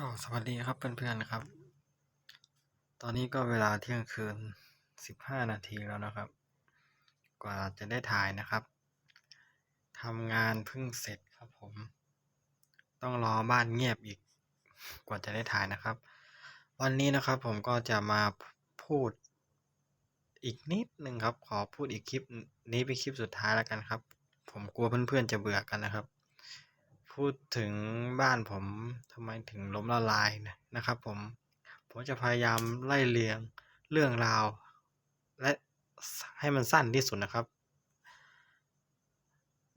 ก็สวัสดีครับเพื่อนๆนครับ ตอนนี้ก็เวลาเที่ยงคืนสิบห้านาทีแล้วนะครับ กว่าจะได้ถ่ายนะครับทำงานเพิ่งเสร็จครับผม ต้องรอบ้านเงียบอีกกว่าจะได้ถ่ายนะครับ วันนี้นะครับผมก็จะมาพูดอีกนิดหนึ่งครับ ขอพูดอีกคลิปนี้เป็นคลิปสุดท้ายแล้วกันครับ ผมกลัวเพื่อนๆจะเบื่อกันนะครับ พูดถึงบ้านผมทำไมถึงล้มละลายนะครับผม ผมจะพยายามไล่เรียงเรื่องราว และให้มันสั้นที่สุดนะครับ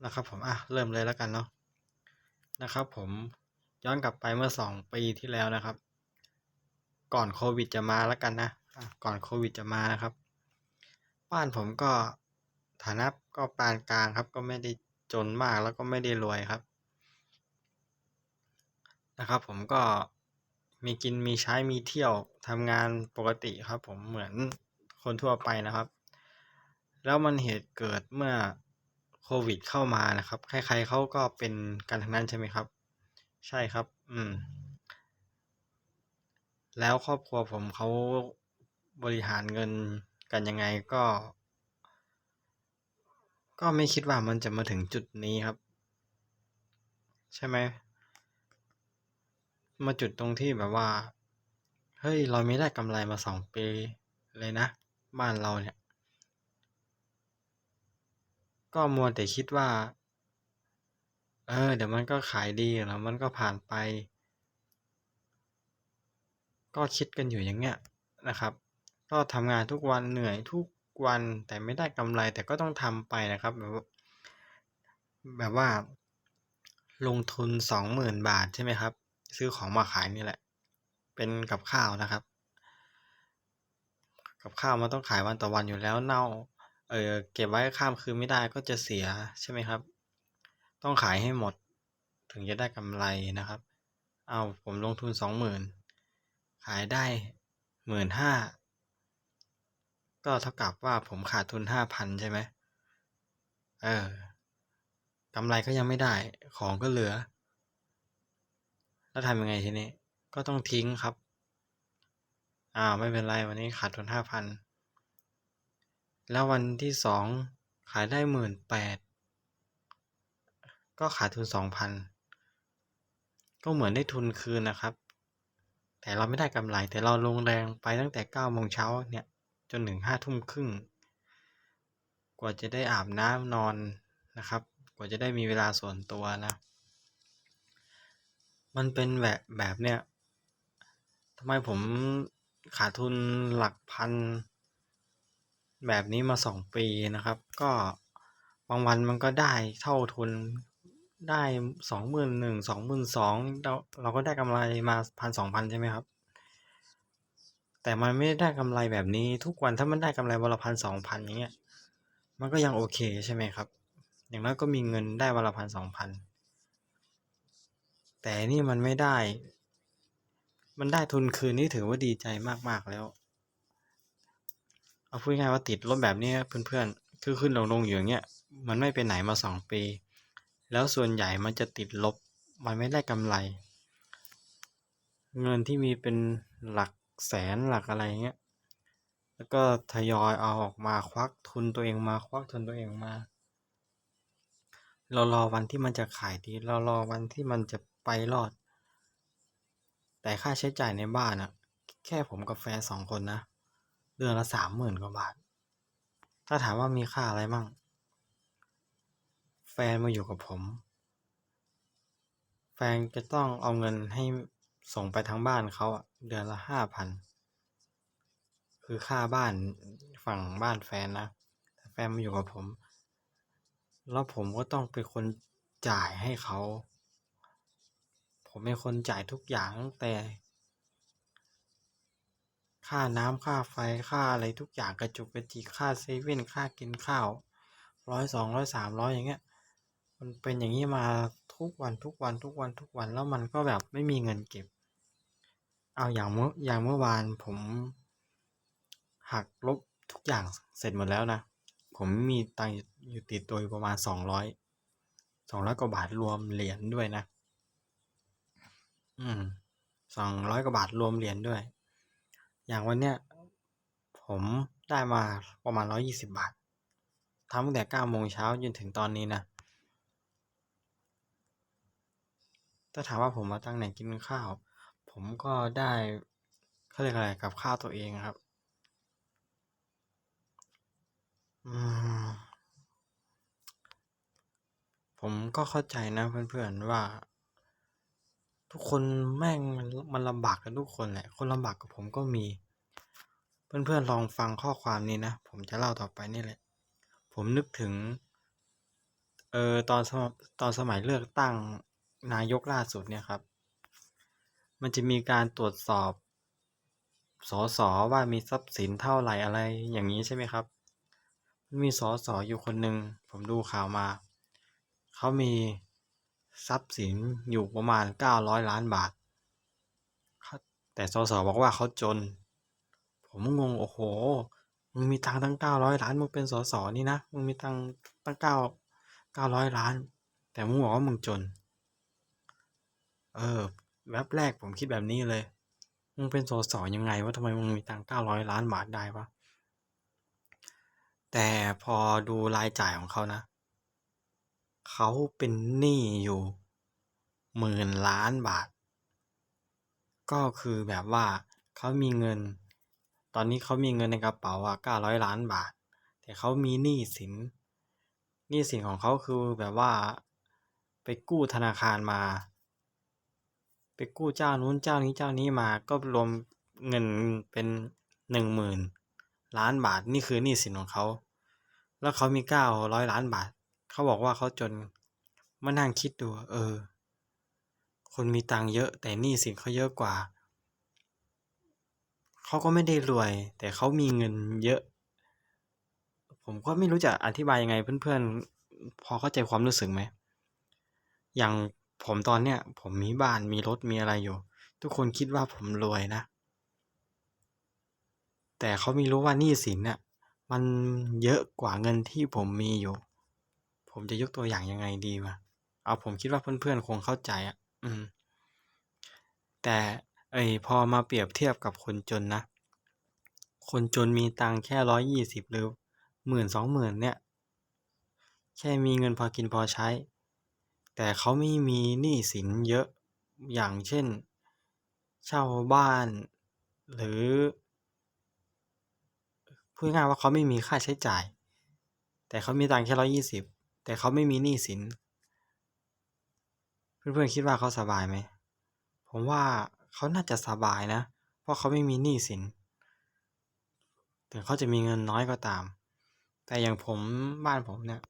นะครับผมอะเริ่มเลยแล้วกันเนาะนะครับ ผมย้อนกลับไปเมื่อสองปีที่แล้วนะครับ ก่อนโควิดจะมาแล้วกันนะะก่อนโควิดจะมานะครับ บ้านผมก็ฐานะก็ปานกลางครับ ก็ไม่ได้จนมากแล้วก็ไม่ได้รวยครับ นะครับผมก็มีกินมีใช้มีเที่ยวทำงานปกติครับผมเหมือนคนทั่วไปนะครับ แล้วมันเหตุเกิดเมื่อโควิดเข้ามานะครับ ใครๆเขาก็เป็นกันทั้งนั้นใช่ไหมครับ ใช่ครับ อืม แล้วครอบครัวผมเขาบริหารเงินกันยังไงก็ ก็ไม่คิดว่ามันจะมาถึงจุดนี้ครับ ใช่ไหม มาจุดตรงที่แบบว่า เฮ้ย เราไม่ได้กำไรมาสองปีเลยนะ บ้านเราเนี่ย ก็มัวแต่คิดว่า เออ เดี๋ยวมันก็ขายดีแล้วมันก็ผ่านไป ก็คิดกันอยู่อย่างเงี้ยนะครับ ก็ทำงานทุกวันเหนื่อยทุกวันแต่ไม่ได้กำไรแต่ก็ต้องทำไปนะครับ แบบแบบว่า ลงทุนสองหมื่นบาทใช่ไหมครับ ซื้อของมาขายนี่แหละ เป็นกับข้าวนะครับ กับข้าวมันต้องขายวันต่อวันอยู่แล้วเน่า เออเก็บไว้ข้ามคืนไม่ได้ก็จะเสียใช่ไหมครับ ต้องขายให้หมด ถึงจะได้กำไรนะครับ เอาผมลงทุนสองหมื่นขายได้หมื่นห้าก็เท่ากับว่าผมขาดทุนห้าพันใช่ไหมเออกำไรก็ยังไม่ได้ ของก็เหลือ แล้วทำยังไงทีนี้ ก็ต้องทิ้งครับ อ้าวไม่เป็นไรวันนี้ขาดทุนห้าพัน แล้ววันที่สองขายได้หมื่นแปด ก็ขาดทุนสองพัน ก็เหมือนได้ทุนคืนนะครับ แต่เราไม่ได้กำไร แต่เราลงแรงไปตั้งแต่เก้าโมงเช้าเนี่ย จนถึงห้าทุ่มครึ่ง กว่าจะได้อาบน้ำนอนนะครับ กว่าจะได้มีเวลาส่วนตัวนะ มันเป็นแบบแบบเนี้ยทำไมผมขาดทุนหลักพัน แบบนี้มาสองปีนะครับ ก็บางวันมันก็ได้เท่าทุนได้สองหมื่นหนึ่งสองหมื่นสองเราเราก็ได้กำไรมาพันสองพันใช่ไหมครับ แต่มันไม่ได้กำไรแบบนี้ทุกวันถ้ามันได้กำไรวันละพันสองพันอย่างเงี้ยมันก็ยังโอเคใช่ไหมครับ อย่างน้อยก็มีเงินได้วันละพันสองพัน แต่นี่มันไม่ได้ มันได้ทุนคืนนี่ถือว่าดีใจมากๆแล้ว เอาพูดง่ายว่าติดลบแบบนี้เพื่อนๆ คือขึ้นลงลงอยู่อย่างเงี้ย มันไม่ไปไหนมาสองปี แล้วส่วนใหญ่มันจะติดลบ มันไม่ได้กำไร เงินที่มีเป็นหลักแสนหลักอะไรเงี้ย แล้วก็ทยอยเอาออกมาควักทุนตัวเองมาควักทุนตัวเองมาเรารอวันที่มันจะขายดี เรารอวันที่มันจะ ไปรอด แต่ค่าใช้จ่ายในบ้านอะแค่ผมกับแฟนสองคนนะ เดือนละสามหมื่นกว่าบาท ถ้าถามว่ามีค่าอะไรมั่ง แฟนมาอยู่กับผม แฟนจะต้องเอาเงินให้ส่งไปทางบ้านเขาอะเดือนละห้าพันคือค่าบ้านฝั่งบ้านแฟนนะแต่แฟนมาอยู่กับผม แล้วผมก็ต้องเป็นคนจ่ายให้เขา ผมเป็นคนจ่ายทุกอย่างตั้งแต่ ค่าน้ำค่าไฟค่าอะไรทุกอย่างกระจุกกระจิกค่าเซเว่นค่ากินข้าวร้อยสองร้อยสามร้อยอย่างเงี้ย มันเป็นอย่างนี้มาทุกวันทุกวันทุกวันทุกวันแล้วมันก็แบบไม่มีเงินเก็บ เอาอย่างเมื่ออย่างเมื่อวานผมหักลบทุกอย่างเสร็จหมดแล้วนะ ผมมีตังค์อยู่ติดตัวประมาณสองร้อยสองร้อยกว่าบาทรวมเหรียญด้วยนะ อืมสองร้อยกว่าบาทรวมเหรียญด้วย อย่างวันเนี้ยผมได้มาประมาณร้อยี่สิบาททำตั้งแต่เก้าโมงเช้าจนถึงตอนนี้นะถ้าถามว่าผมมาตั้งไหนกินข้าว ผมก็ได้เขาเรียกอะไรกับข้าวตัวเองครับ อืมผมก็เข้าใจนะเพื่อนๆว่า ทุกคนแม่งมันลำบากกันทุกคนแหละ คนลำบากกับผมก็มี เพื่อนๆลองฟังข้อความนี้นะ ผมจะเล่าต่อไปนี่แหละ ผมนึกถึง เออตอนสมตอนสมัยเลือกตั้งนายกล่าสุดเนี่ยครับ มันจะมีการตรวจสอบสอสอว่ามีทรัพย์สินเท่าไหร่อะไรอย่างนี้ใช่ไหมครับ มีสอสออยู่คนหนึ่งผมดูข่าวมา เขามี ทรัพย์สินอยู่ประมาณเก้าร้อยล้านบาท แต่สอสอบอกว่าเขาจน ผมงง โอ้โห มึงมีตังค์ตั้งเก้าร้อยล้าน มึงเป็นสอสอนี่นะ มึงมีตังค์ตั้งเก้าเก้าร้อยล้าน แต่มึงบอกว่ามึงจน เออ แวบแรกผมคิดแบบนี้เลย มึงเป็นสสยังไงว่าทำไมมึงมีตังค์เก้าร้อยล้านบาทได้วะแต่พอดูรายจ่ายของเขานะ เขาเป็นหนี้อยู่หมื่นล้านบาท ก็คือแบบว่าเขามีเงิน ตอนนี้เขามีเงินในกระเป๋าอะเก้าร้อยล้านบาท แต่เขามีหนี้สิน หนี้สินของเขาคือแบบว่าไปกู้ธนาคารมา ไปกู้เจ้านู้นเจ้านี้เจ้านี้มา ก็รวมเงินเป็นหนึ่งหมื่นล้านบาทนี่คือหนี้สินของเขา แล้วเขามีเก้าร้อยล้านบาท เขาบอกว่าเขาจนมานั่งคิดดู เออ คนมีตังค์เยอะ แต่หนี้สินเขาเยอะกว่า เขาก็ไม่ได้รวย แต่เขามีเงินเยอะ ผมก็ไม่รู้จะอธิบายยังไงเพื่อนๆ พอเข้าใจความรู้สึกไหม อย่างผมตอนเนี้ยผมมีบ้านมีรถมีอะไรอยู่ ทุกคนคิดว่าผมรวยนะ แต่เขาไม่รู้ว่าหนี้สินเนี่ยมันเยอะกว่าเงินที่ผมมีอยู่ ผมจะยกตัวอย่างยังไงดีวะ เอาผมคิดว่าเพื่อนๆคงเข้าใจอะ อืม แต่ไอพอมาเปรียบเทียบกับคนจนนะ คนจนมีตังค์แค่ร้อยยี่สิบหรือหมื่นสองหมื่นเนี่ย แค่มีเงินพอกินพอใช้ แต่เขาไม่มีหนี้สินเยอะ อย่างเช่น เช่าบ้าน หรือ พูดง่ายว่าเขาไม่มีค่าใช้จ่าย แต่เขามีตังค์แค่ร้อยี่สิบ แต่เขาไม่มีหนี้สิน เพื่อนๆคิดว่าเขาสบายไหม ผมว่าเขาน่าจะสบายนะ เพราะเขาไม่มีหนี้สิน ถึงเขาจะมีเงินน้อยก็ตาม แต่อย่างผมบ้านผมเนี่ย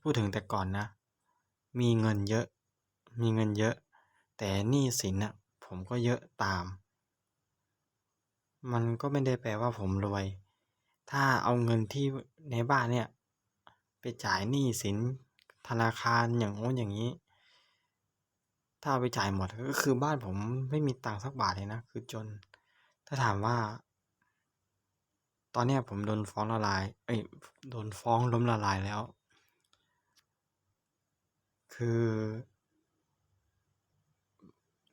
พูดถึงแต่ก่อนนะ มีเงินเยอะ มีเงินเยอะ แต่หนี้สินน่ะผมก็เยอะตาม มันก็ไม่ได้แปลว่าผมรวย ถ้าเอาเงินที่ในบ้านเนี่ย ไปจ่ายหนี้สินธนาคารอย่างโน้นอย่างนี้ ถ้าไปจ่ายหมดก็คือบ้านผมไม่มีตังค์สักบาทเลยนะ คือจน ถ้าถามว่า ตอนเนี้ยผมโดนฟ้องละลาย เอ้ยโดนฟ้องล้มละลายแล้ว คือ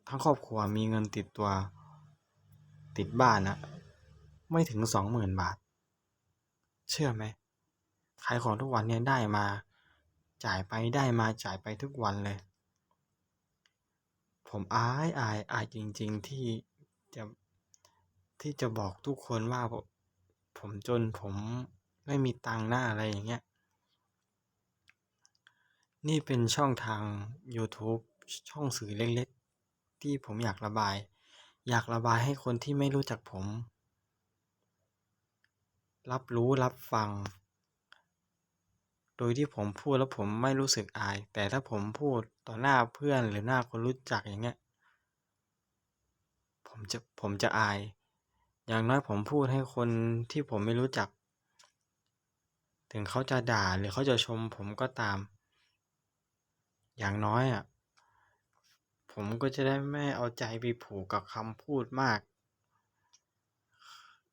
ทั้งครอบครัวมีเงินติดตัวติดบ้านอะไม่ถึงสองหมื่นบาท เชื่อไหม ขายของทุกวันเนี่ยได้มา จ่ายไปได้มาจ่ายไปทุกวันเลย ผมอายอายอายจริง ๆที่จะที่จะบอกทุกคนว่าผมผมจนผมไม่มีตังค์หน้าอะไรอย่างเงี้ย นี่เป็นช่องทาง YouTube ช่องสื่อเล็กๆ ที่ผมอยากระบาย อยากระบายให้คนที่ไม่รู้จักผม รับรู้รับฟัง โดยที่ผมพูดแล้วผมไม่รู้สึกอาย แต่ถ้าผมพูดต่อหน้าเพื่อนหรือหน้าคนรู้จักอย่างเงี้ย ผมจะผมจะอาย อย่างน้อยผมพูดให้คนที่ผมไม่รู้จัก ถึงเขาจะด่าหรือเขาจะชมผมก็ตาม อย่างน้อยอะ ผมก็จะได้ไม่เอาใจไปผูกกับคำพูดมาก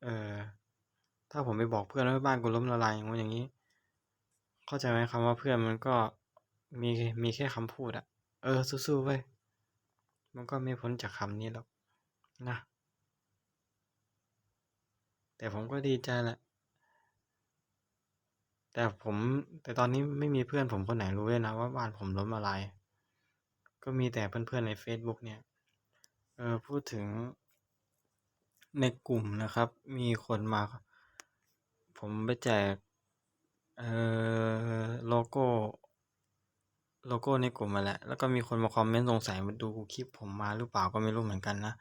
เออถ้าผมไปบอกเพื่อนว่าบ้านกูล้มละลายอย่างงู้นอย่างนี้ เข้าใจไหมคำว่าเพื่อนมันก็มีมีแค่คำพูดอะเออสู้ๆเว้ยมันก็ไม่พ้นจากคำนี้หรอกนะ แต่ผมก็ดีใจแหละ แต่ผมแต่ตอนนี้ไม่มีเพื่อนผมคนไหนรู้เลยนะว่าบ้านผมล้มละลายก็มีแต่เพื่อนๆใน Facebook เนี่ย เออพูดถึงในกลุ่มนะครับ มีคนมา ผมไปแจก เออ โลโก้ โลโก้ในกลุ่มมาแหละ แล้วก็มีคนมาคอมเมนต์สงสัยมาดูคลิปผมมาหรือเปล่าก็ไม่รู้เหมือนกันนะ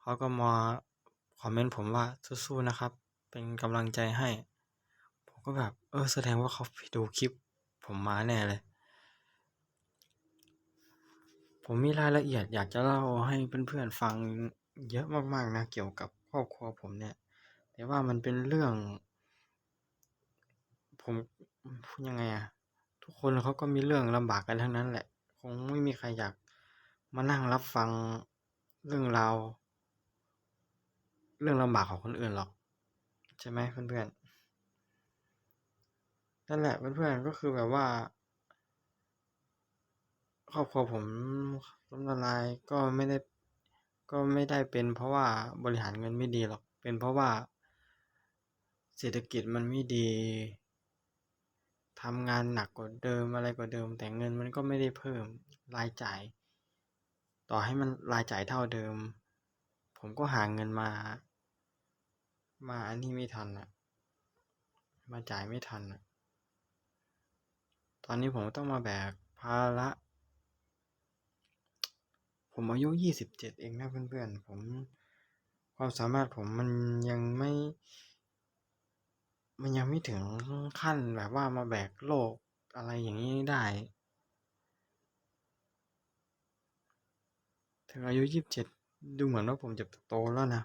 เขาก็มาคอมเมนต์ผมว่าสู้ๆนะครับ เป็นกำลังใจให้ ผมก็แบบ เออ แสดงว่าเขาไปดูคลิปผมมาแน่เลย ผมมีรายละเอียดอยากจะเล่าให้เพื่อนๆฟังเยอะมากๆนะ เกี่ยวกับครอบครัวผมเนี่ย แต่ว่ามันเป็นเรื่อง ผมพูดยังไงอะทุกคนเขาก็มีเรื่องลำบากกันทั้งนั้นแหละ คงไม่มีใครอยากมานั่งรับฟังเรื่องราวเรื่องลำบากของคนอื่นหรอก ใช่ไหมเพื่อนๆนั่นแหละเพื่อนๆก็คือแบบว่า ครอบครัวผมล้มละลายก็ไม่ได้ก็ไม่ได้เป็นเพราะว่าบริหารเงินไม่ดีหรอก เป็นเพราะว่าเศรษฐกิจมันไม่ดี ทำงานหนักกว่าเดิมอะไรกว่าเดิม แต่เงินมันก็ไม่ได้เพิ่มรายจ่าย ต่อให้มันรายจ่ายเท่าเดิม ผมก็หาเงินมา มาอันนี้ไม่ทันอะมาจ่ายไม่ทันอะตอนนี้ผมต้องมาแบกภาระผมอายุยี่สิบเจ็ดเองนะเพื่อนๆผมความสามารถผมมันยังไม่ มันยังไม่ถึงขั้นแบบว่ามาแบกโลกอะไรอย่างนี้ได้ ถึงอายุยี่สิบเจ็ดดูเหมือนว่าผมจะโตแล้วนะ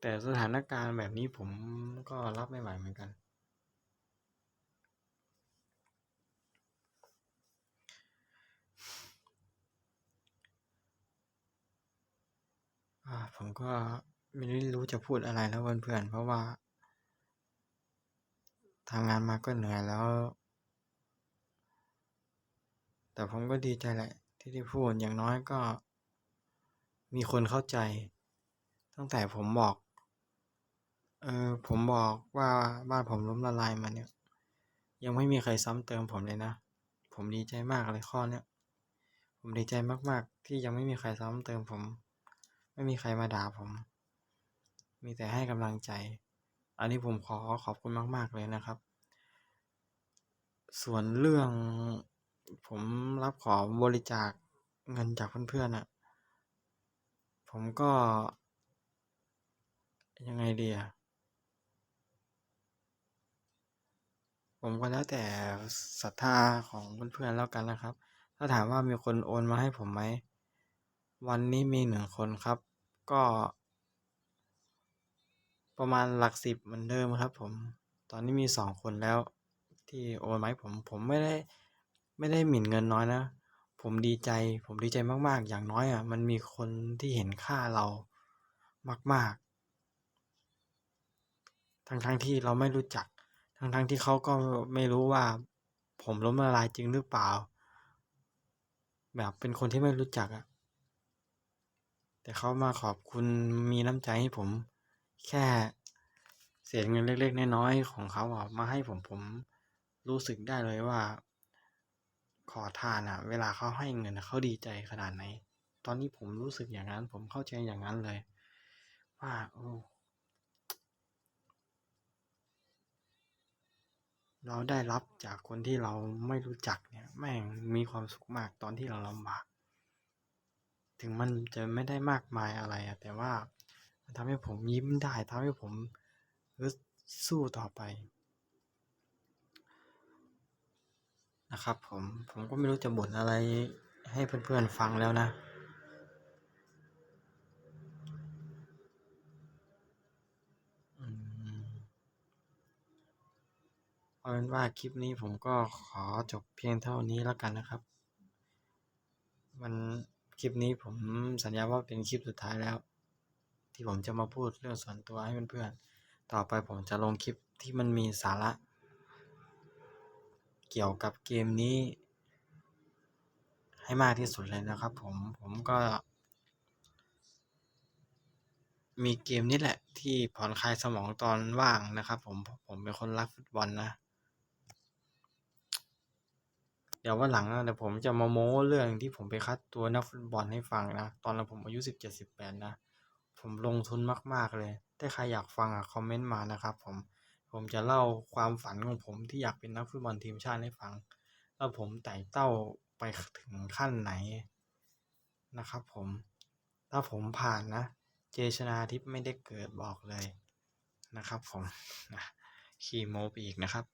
แต่สถานการณ์แบบนี้ผมก็รับไม่ไหวเหมือนกัน ผมก็ ไม่ได้รู้จะพูดอะไรแล้วเพื่อนๆเพราะว่าทำงานมาก็เหนื่อยแล้ว แต่ผมก็ดีใจแหละ ที่ได้พูดอย่างน้อยก็ มีคนเข้าใจ ตั้งแต่ผมบอก เออผมบอกว่าบ้านผมล้มละลายมาเนี่ย ยังไม่มีใครซ้ำเติมผมเลยนะ ผมดีใจมากเลยข้อเนี้ยผมดีใจมากๆ ที่ยังไม่มีใครซ้ำเติมผม ไม่มีใครมาด่าผม มีแต่ให้กำลังใจ อันนี้ผมขอขอบคุณมาก ๆ เลยนะครับ ส่วนเรื่องผมรับขอบริจาคเงินจากเพื่อนๆอะผมก็ ยังไงดีอะผมก็แล้วแต่ศรัทธาของเพื่อนๆแล้วกันนะครับ ถ้าถามว่ามีคนโอนมาให้ผมไหม วันนี้มีหนึ่งคนครับ ก็ ประมาณหลักสิบเหมือนเดิมครับผม ตอนนี้มีสองคนแล้ว ที่โอนมาให้ผมผมไม่ได้ไม่ได้หมิ่นเงินน้อยนะ ผมดีใจ ผมดีใจมาก ๆ อย่างน้อยอะมันมีคนที่เห็นค่าเรามาก ๆ ทั้งๆที่เราไม่รู้จัก ทั้งๆที่เขาก็ไม่รู้ว่า ผมล้มละลายจริงหรือเปล่า แบบเป็นคนที่ไม่รู้จักอะ แต่เขามาขอบคุณมีน้ำใจให้ผม แค่เศษเงินเล็กๆน้อยๆของเขาอะมาให้ผมผมรู้สึกได้เลยว่า ขอทานอะ เวลาเขาให้เงินเขาดีใจขนาดไหน ตอนนี้ผมรู้สึกอย่างนั้น ผมเข้าใจอย่างนั้นเลย ว่าโอ้เราได้รับจากคนที่เราไม่รู้จักเนี่ย แม่งมีความสุขมากตอนที่เราลำบาก ถึงมันจะไม่ได้มากมายอะไรอะแต่ว่า ทำให้ผมยิ้มได้ทำให้ผมสู้ต่อไป นะครับผมผมก็ไม่รู้จะบ่นอะไรให้เพื่อนๆฟังแล้วนะ เอาเป็นว่าคลิปนี้ผมก็ขอจบเพียงเท่านี้แล้วกันนะครับ มันคลิปนี้ผมสัญญาว่าเป็นคลิปสุดท้ายแล้ว ที่ผมจะมาพูดเรื่องส่วนตัวให้เพื่อนๆ ต่อไปผมจะลงคลิปที่มันมีสาระ เกี่ยวกับเกมนี้ ให้มากที่สุดเลยนะครับผม ผมก็ มีเกมนี้แหละ ที่ผ่อนคลายสมองตอนว่างนะครับผม ผมเป็นคนรักฟุตบอลนะ เดี๋ยววันหลังนะเดี๋ยวผมจะมาโม้เรื่องที่ผมไปคัดตัวนักฟุตบอลให้ฟังนะ ตอนนั้นผมอายุสิบเจ็ดสิบแปดนะ ผมลงทุนมาก ๆ เลย ถ้าใครอยากฟังอะคอมเมนต์มานะครับผม ผมจะเล่าความฝันของผมที่อยากเป็นนักฟุตบอลทีมชาติให้ฟัง แล้วผมไต่เต้าไปถึงขั้นไหนนะครับผม ถ้าผมผ่านนะ เจชนาทิพย์ไม่ได้เกิดบอกเลยนะครับผมนะขี่โมไปอีกนะครับ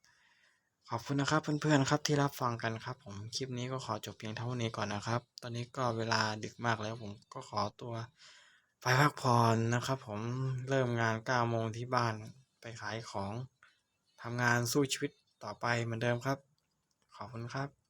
ขอบคุณนะครับเพื่อนๆครับที่รับฟังกันครับผม คลิปนี้ก็ขอจบเพียงเท่านี้ก่อนนะครับ ตอนนี้ก็เวลาดึกมากแล้วผมก็ขอตัว ไปพักผ่อนนะครับผมเริ่มงานเก้าโมงที่บ้านไปขายของทำงานสู้ชีวิตต่อไปเหมือนเดิมครับ ขอบคุณครับ